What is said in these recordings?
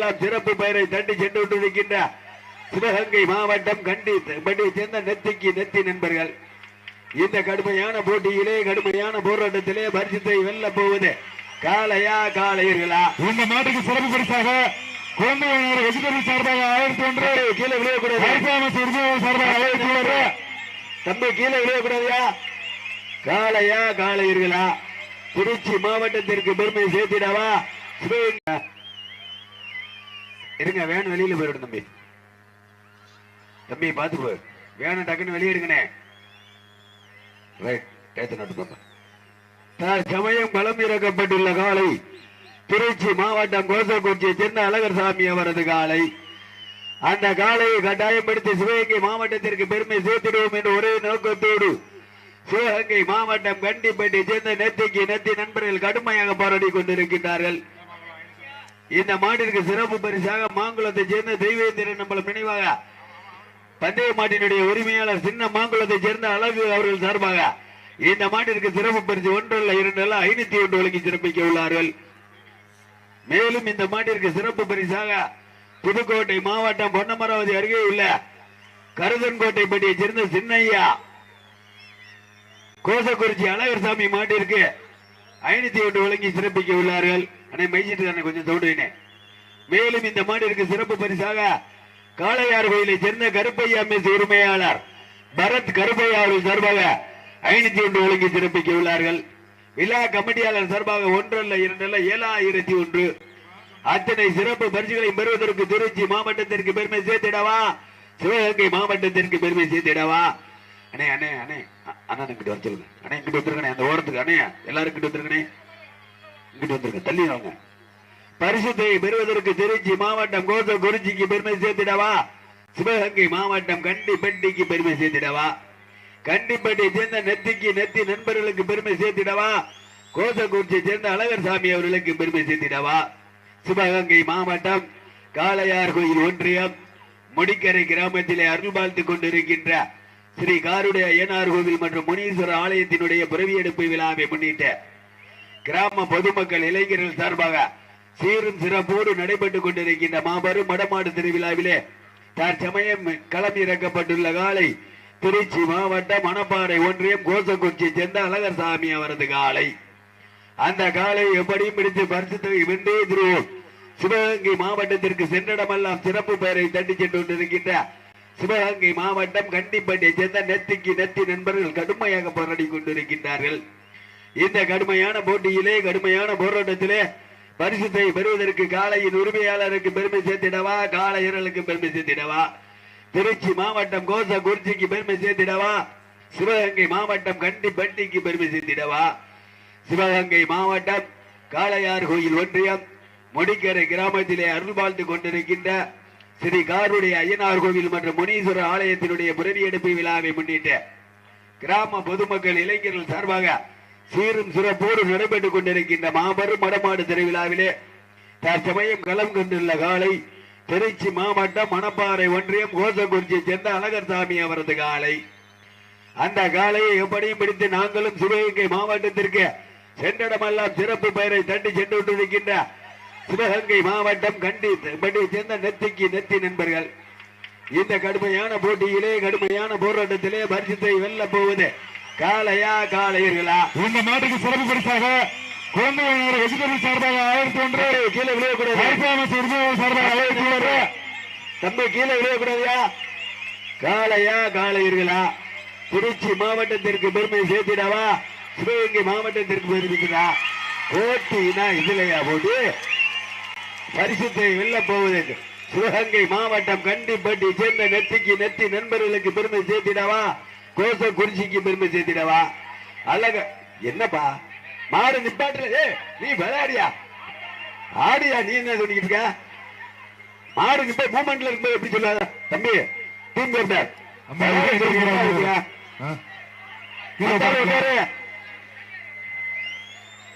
சிறப்பு பெயரை தட்டி சென்று கொண்டிருக்கின்ற சிவகங்கை மாவட்டம் கண்டி பட்டியை சேர்ந்த நெத்திக்கு நெத்தி நண்பர்கள். இந்த கடுமையான போட்டியிலே கடுமையான போராட்டத்திலே பரிசுத்தை வெல்ல போவது காளையா காளையர்களா? இந்த மாட்டுக்கு சிறப்பு பரிசாக குழந்தையினர் வெஜிடபிள் சார்பாக ஆயிரத்தி ஒன்று. கீழே உரிமையாளர் சார்பாக ஆயிரத்தி ஒன்று. தம்பி கீழே விழுவக்கூடாதுயா காளையா காளையர்களா? திருச்சி மாவட்டத்திற்கு பெருமை சேர்த்திடவா? சிவகங்கை இருங்க வேன் வெளியில போயிடும் தம்பி. தம்பி பாத்து போ வேணும் டக்குன்னு வெளியே இருங்கண்ணே ரைட் டேத்து சமயம் களம் இறக்கப்பட்டுள்ள காலை திருச்சி மாவட்டம் கோசக்குறிச்சியை சேர்ந்த அழகர் சாமி அவரது காலை. அந்த காலையை கட்டாயப்படுத்தி சிவகங்கை மாவட்டத்திற்கு பெருமை சேர்த்திடுவோம் என்று ஒரே நோக்கத்தோடு சிவகங்கை மாவட்டம் கண்டிப்பட்டி சேர்ந்த நெத்திக்கு நெத்தி நண்பர்கள் கடுமையாக போராடி கொண்டிருக்கின்றார்கள். இந்த மாட்டிற்கு சிறப்பு பரிசாக மாங்குளத்தை சேர்ந்த தெய்வேந்திரன் நம்மள நினைவாக பந்தய மாட்டினுடைய உரிமையாளர் சின்ன மாங்குளத்தை சேர்ந்த அழகு அவர்கள் சார்பாக இந்த மாட்டிற்கு சிறப்பு பரிசு ஒன்றல்ல இரண்டல்ல ஐநூத்தி ஒன்று வழங்கி சிறப்பிக்க உள்ளார்கள். மேலும் இந்த மாட்டிற்கு சிறப்பு பரிசாக புதுக்கோட்டை மாவட்டம் பொன்னமராவதி அருகே உள்ள கருதன்கோட்டை பட்டியை சேர்ந்த சின்னையா கோசக்குறிச்சி அழகர் சாமி மாட்டிற்கு ஐநூத்தி ஒன்று வழங்கி சிறப்பிக்க உள்ளார்கள். அண்ணே மைச்சிட்டு தானே கொஞ்சம் தோடுவினே மேலும் இந்த மாட்டிற்கு சிறப்பு பரிசாக காளையார் கோயிலை சேர்ந்த கருப்பையா மிஸ் உரிமையாளர் பரத் கருப்பையா சார்பாக ஐநூத்தி ஒன்று ஒழுங்கி சிறப்பிக்க உள்ளார்கள். விழா கமிட்டியாளர் சார்பாக ஒன்றல்ல இரண்டல்ல ஏழாயிரத்தி ஒன்று. அத்தனை சிறப்பு பரிசுகளை பெறுவதற்கு திருச்சி மாவட்டத்திற்கு பெருமை சேர்த்திடவா? சிவகங்கை மாவட்டத்திற்கு பெருமை சேர்த்திடவா? அண்ணே அண்ணே அண்ணே அ- அண்ணா இங்கிட்டு வர சொல்லுங்க. அண்ணே இங்கிட்டு வந்துருங்கண்ணே அந்த ஓரத்துக்கு அண்ணே எல்லாரும் இங்கிட்டு இங்கிட்டு வந்துருங்க தள்ளி வாங்க பரிசுத்தை பெறுவதற்கு திருச்சி மாவட்டம் கோச குறிச்சிக்கு பெருமை சேர்த்திடவா? சிவகங்கை மாவட்டம் கண்டிப்பட்டிக்கு பெருமை சேர்த்திடவா? கண்டிப்பட்டியை சேர்ந்த நெத்திக்கு நெத்தி நண்பர்களுக்கு பெருமை சேர்த்திடவா? கோசக்குறிச்சியை சேர்ந்த அழகர் சாமி அவர்களுக்கு பெருமை சேர்த்திடவா? சிவகங்கை மாவட்டம் காளையார் கோயில் ஒன்றியம் முடிக்கரை கிராமத்திலே அருள் பார்த்துக் கொண்டிருக்கின்ற ஸ்ரீ காருடைய ஐயனார் கோவில் மற்றும் முனீஸ்வரர் ஆலயத்தினுடைய பிறவியெடுப்பு விழாவை முன்னிட்டு கிராம பொதுமக்கள் இளைஞர்கள் சார்பாக சீரும் சிறப்போடு நடைபெற்றுக் கொண்டிருக்கின்ற மாபெரும் மடமாடு திருவிழாவிலே தற்சமயம் களம் இறக்கப்பட்டுள்ள காலை திருச்சி மாவட்டம் மணப்பாறை ஒன்றியம் கோசக்குறிச்சி சேர்ந்த அழகர் சாமி அவரது காலை. அந்த காலை எப்படியும் பிடித்து பரிசுத்தை வென்றே திருவோம் சிவகங்கை மாவட்டத்திற்கு சென்றிடமெல்லாம் சிறப்பு பெயரை தட்டி சென்று கொண்டிருக்கின்ற சிவகங்கை மாவட்டம் கண்டிப்பட்டியை சேர்ந்த நெத்திக்கு நெத்தி நண்பர்கள் கடுமையாக போராடி கொண்டிருக்கின்றார்கள். இந்த கடுமையான போட்டியிலே கடுமையான போராட்டத்திலே பரிசுத்தை பெறுவதற்கு காளையின் உரிமையாளருக்கு பெருமை சேர்த்திடவா? காளையர்களுக்கு பெருமை சேர்த்திடவா? திருச்சி மாவட்டம் கோச குறிச்சிக்கு பெருமை சேர்த்திடவா? சிவகங்கை மாவட்டம் கண்டிப்பட்டிக்கு பெருமை சேர்த்திடவா? சிவகங்கை மாவட்டம் காளையார் கோயில் ஒன்றியம் முடிக்கரை கிராமத்திலே அருள் வாழ்த்து கொண்டிருக்கின்ற ஸ்ரீ காருடைய ஐயனார் கோவில் மற்றும் முனீஸ்வரர் ஆலயத்தினுடைய பிறவியெடுப்பு விழாவை முன்னிட்டு கிராம பொதுமக்கள் இளைஞர்கள் சார்பாக சீரும் சிறப்போடு நடைபெற்றுக் கொண்டிருக்கின்ற மாபெரும் மடமாடு திருவிழாவிலே தற்சமயம் களம் கொண்டுள்ள காலை திருச்சி மாவட்டம் மணப்பாறை ஒன்றியம் கோசக்குறிச்சியை சேர்ந்த அழகர் சாமி அவரது காலை. அந்த காலையை எப்படியும் பிடித்து நாங்களும் சிவகங்கை மாவட்டத்திற்கு சென்றிடமெல்லாம் சிறப்பு பெயரை தட்டி சென்று கொண்டிருக்கின்ற சிவகங்கை மாவட்டம் கண்டி பட்டியை சேர்ந்த நெத்திக்கு நெத்தி நண்பர்கள். இந்த கடுமையான போட்டியிலே கடுமையான போராட்டத்திலே பரிசுத்தை வெல்ல போவது காளையா காளையர்களா? இந்த மாட்டுக்கு சிறப்பு பரிசாக குழந்தையினர் வெஜிடபிள் சார்பாக ஆயிரத்தி ஒன்று. கீழே உரிமையாளர் சார்பாக ஆயிரத்தி ஒன்று. தம்பி கீழே விழுவக்கூடாதுயா காளையா காளையர்களா? திருச்சி மாவட்டத்திற்கு பெருமை சேர்த்திடவா? சிவகங்கை மாவட்டத்திற்கு பெருமைக்குதா போட்டினா இதுலையா போட்டு? பரிசுத்தை வெல்ல போவது சிவகங்கை மாவட்டம் கண்டிப்பட்டி சேர்ந்த நெத்திக்கு நெத்தி நண்பர்களுக்கு பெருமை சேர்த்திடவா? கோச குறிச்சிக்கு பெருமை சேர்த்திடவா? அழக என்னப்பா? மாடு நிப்பாட்டுல ஏ நீ விளையாடியா? ஆடியா நீ என்ன சொல்லிக்கிட்டு இருக்க? மாடு நிப்ப மூமெண்ட்ல இருக்கும்போது எப்படி சொல்லாத? தம்பி டீம் கேப்டன்.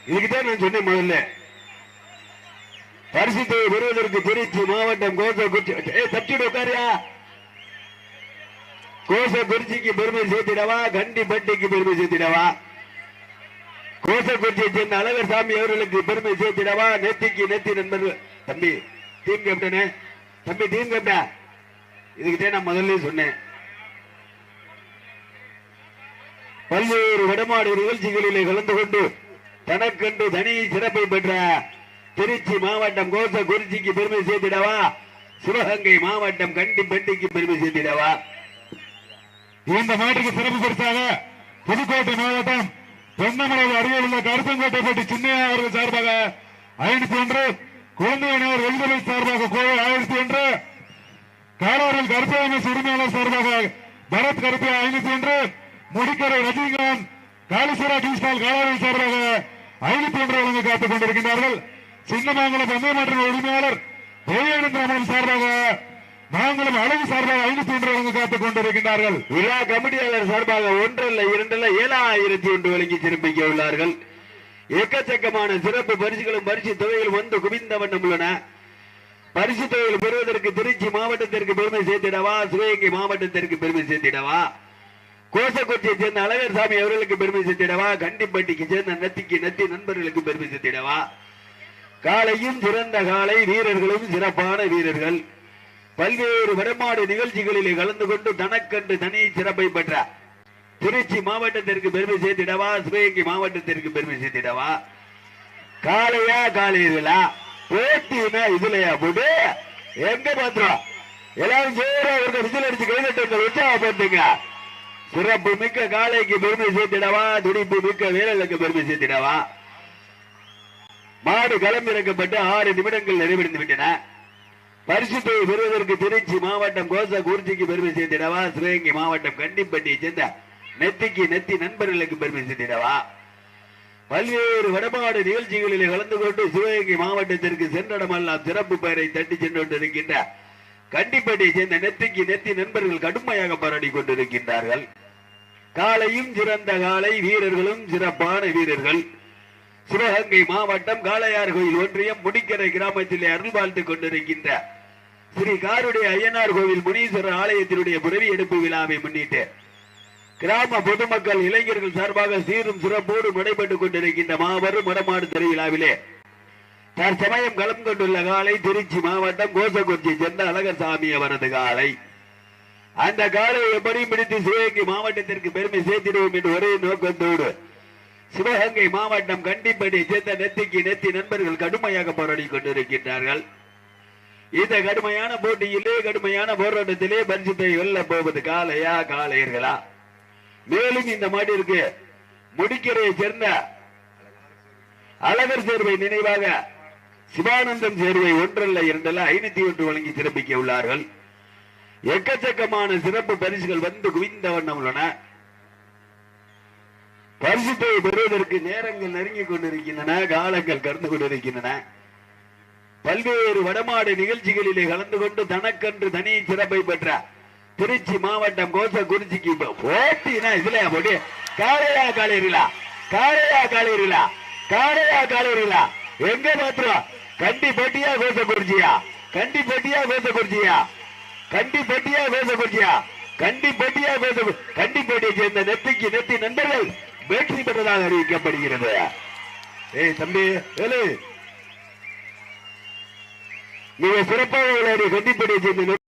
இதுக்குதான் நான் சொன்னேன் முதல்ல. பரிசுத்தை பெறுவதற்கு திருச்சி மாவட்டம் கோச குறிச்சி ஏ தப்பிச்சுட்டு உட்காரியா? கோச குறிச்சிக்கு பெருமை சேர்த்திடவா? கண்டிப்பட்டிக்கு பெருமை சேர்த்திடவா? கோசக்குறிச்சியை சேர்ந்த அழகர் சாமி அவர்களுக்கு பெருமை சேர்த்திடவா? நெத்திக்கு நெத்தி நண்பர்கள். தம்பி டீம் கேப்டனே. தம்பி டீம் கேப்டா? இதுக்கிட்டே நான் முதல்ல சொன்னேன். பல்வேறு வடமாடு நிகழ்ச்சிகளிலே கலந்து கொண்டு தனக்கென்று தனி சிறப்பை பெற்ற திருச்சி மாவட்டம் கோச குறிச்சிக்கு பெருமை சேர்த்திடவா? சிவகங்கை மாவட்டம் கண்டிப்பட்டிக்கு பெருமை சேர்த்திடவா? இந்த மாட்டுக்கு சிறப்பு பரிசாக புதுக்கோட்டை மாவட்டம் பொன்னமலை அருகே உள்ள கருப்பங்கோட்டை போட்டி சின்னையா அவர்கள் சார்பாக ஐநூத்தி ஒன்று குழந்தையினர் வெள்ளுதலை சார்பாக கோவை ஆயிரத்தி ஒன்று காலாரில் கருப்பையமஸ் உரிமையாளர் சார்பாக பரத் கருப்பை ஐநூத்தி ஒன்று முடிக்கரை ரஜினிகாந்த் காளீஸ்வரா கிருஷ்ணால் காலாரில் சார்பாக ஐநூத்தி ஒன்று வழங்க காத்துக் கொண்டிருக்கின்றார்கள். சின்னமங்கலம் பந்தய மாற்றின் உரிமையாளர் தேவேந்திரமன் சார்பாக மாங்குளம் அழகு சார்பாக ஐநூத்தி ஒன்று வழங்க காத்துக் கொண்டிருக்கின்றார்கள். விழா கமிட்டியாளர் சார்பாக ஒன்றல்ல இரண்டல்ல ஏழாயிரத்தி ஒன்று வழங்கி சிறப்பிக்க உள்ளார்கள். எக்கச்சக்கமான சிறப்பு பரிசுகளும் பரிசு தொகைகளும் வந்து குவிந்த வண்ணம் உள்ளன. பரிசு தொகைகள் பெறுவதற்கு திருச்சி மாவட்டத்திற்கு பெருமை சேர்த்திடவா சிவகங்கை மாவட்டத்திற்கு பெருமை சேர்த்திடவா? கோசக்குச்சியை சேர்ந்த அழகர் சாமி அவர்களுக்கு பெருமை சேர்த்திடவா? கண்டிப்பட்டிக்கு சேர்ந்த நத்திக்கு நத்தி நண்பர்களுக்கு பெருமை சேர்த்திடவா? காலையும் சிறந்த காலை வீரர்களும் சிறப்பான வீரர்கள். பல்வேறு வடமாடு நிகழ்ச்சிகளிலே கலந்து கொண்டு தனக்கென்று தனி சிறப்பை பெற்றார் திருச்சி மாவட்டத்திற்கு பெருமை சேர்த்திடவா சிவகங்கை மாவட்டத்திற்கு பெருமை சேர்த்திடவா? காலையா காலையிலா போட்டினா இதுலயா? போட்டு எங்க பாத்திரம் எல்லாரும் ஜோரா ஒரு விசில் அடிச்சு கைதட்டுங்கள் உற்சாகப்படுத்துங்க. சிறப்பு மிக்க காலைக்கு பெருமை சேர்த்திடவா? துடிப்பு மிக்க வீரர்களுக்கு பெருமை சேர்த்திடவா? மாடு களமிறக்கப்பட்டு ஆறு நிமிடங்கள் நிறைவடைந்து விட்டன. பரிசுத்தை பெறுவதற்கு திருச்சி மாவட்டம் கோச குறிச்சிக்கு பெருமை சேர்த்திடவா? சிவகங்கை மாவட்டம் கண்டிப்பட்டியை சேர்ந்த நெத்திக்கு நெத்தி நண்பர்களுக்கு பெருமை சேர்த்திடவா? பல்வேறு வடமாடு நிகழ்ச்சிகளில் கலந்து கொண்டு சிவகங்கை மாவட்டத்திற்கு சென்றடமெல்லாம் சிறப்பு பெயரை தட்டி சென்று கொண்டிருக்கின்ற கண்டிப்பட்டியை சேர்ந்த நெத்திக்கு நெத்தி நண்பர்கள் கடுமையாக போராடி கொண்டிருக்கின்றார்கள். காலையும் சிறந்த காலை வீரர்களும் சிறப்பான வீரர்கள். சிவகங்கை மாவட்டம் காளையார் கோயில் ஒன்றியம் முடிக்கரை கிராமத்திலே அருள் வாழ்த்து கொண்டிருக்கின்ற ஸ்ரீ காருடைய ஐயனார் கோவில் முனீஸ்வரர் ஆலயத்தினுடைய புரவி எடுப்பு விழாவை முன்னிட்டு கிராம பொதுமக்கள் இளைஞர்கள் சார்பாக சீரும் சிறப்போடு நடைபெற்றுக் கொண்டிருக்கின்ற மாபெரும் வடமாடு திருவிழாவிலே தற்சமயம் களம் கொண்டுள்ள காலை திருச்சி மாவட்டம் கோசக்குறிச்சியை சேர்ந்த அழகசாமி அவரது காலை. அந்த காலை எப்படியும் பிடித்து சிவகங்கை மாவட்டத்திற்கு பெருமை சேர்த்திடுவோம் என்று ஒரே நோக்கத்தோடு சிவகங்கை மாவட்டம் கண்டிப்படி சேர்ந்த நெத்திக்கு நெத்தி நண்பர்கள் கடுமையாக போராடி கொண்டிருக்கின்றார்கள். இந்த கடுமையான போட்டியிலே கடுமையான போராட்டத்திலே பரிசுத்தை வெல்ல போவது காலையா காலையர்களா மேலும் இந்த மாட்டிற்கு முடிக்கரையை சேர்ந்த அழகர் சேர்வை நினைவாக சிவானந்தம் சேர்வை ஒன்றல்ல இரண்டல்ல ஐநூத்தி ஒன்று வழங்கி சிறப்பிக்க உள்ளார்கள். எக்கச்சக்கமான சிறப்பு பரிசுகள் வந்து குவிந்த வண்ணம் உள்ளன. பரிசுத்தை பெறுவதற்கு நேரங்கள் நெருங்கிக் கொண்டிருக்கின்றன காலங்கள் கடந்து கொண்டிருக்கின்றன. பல்வேறு வடமாடு நிகழ்ச்சிகளிலே கலந்து கொண்டு தனக்கன்று தனி சிறப்பை பெற்ற திருச்சி மாவட்டம் கோச குறிச்சிக்கு போட்டினா இதுல போட்டி. காரையா காலேரிலா? காளையா காலேரிலா? காரையா காலையிலா எங்க பாத்துருவா கண்டி பட்டியா கோச குறிச்சியா கண்டி பட்டியா கோச குறிச்சியா கண்டி பட்டியா கோச குறிச்சியா கண்டி பட்டியா கோச கண்டி பட்டியை சேர்ந்த நெத்திக்கு நெத்தி நண்பர்கள் வெற்றி பெற்றதாக அறிவிக்கப்படுகிறது. ஏய் தம்பி ஏழு நீங்க சிறப்பாக விளையாடி கண்டிப்படியை சேர்ந்த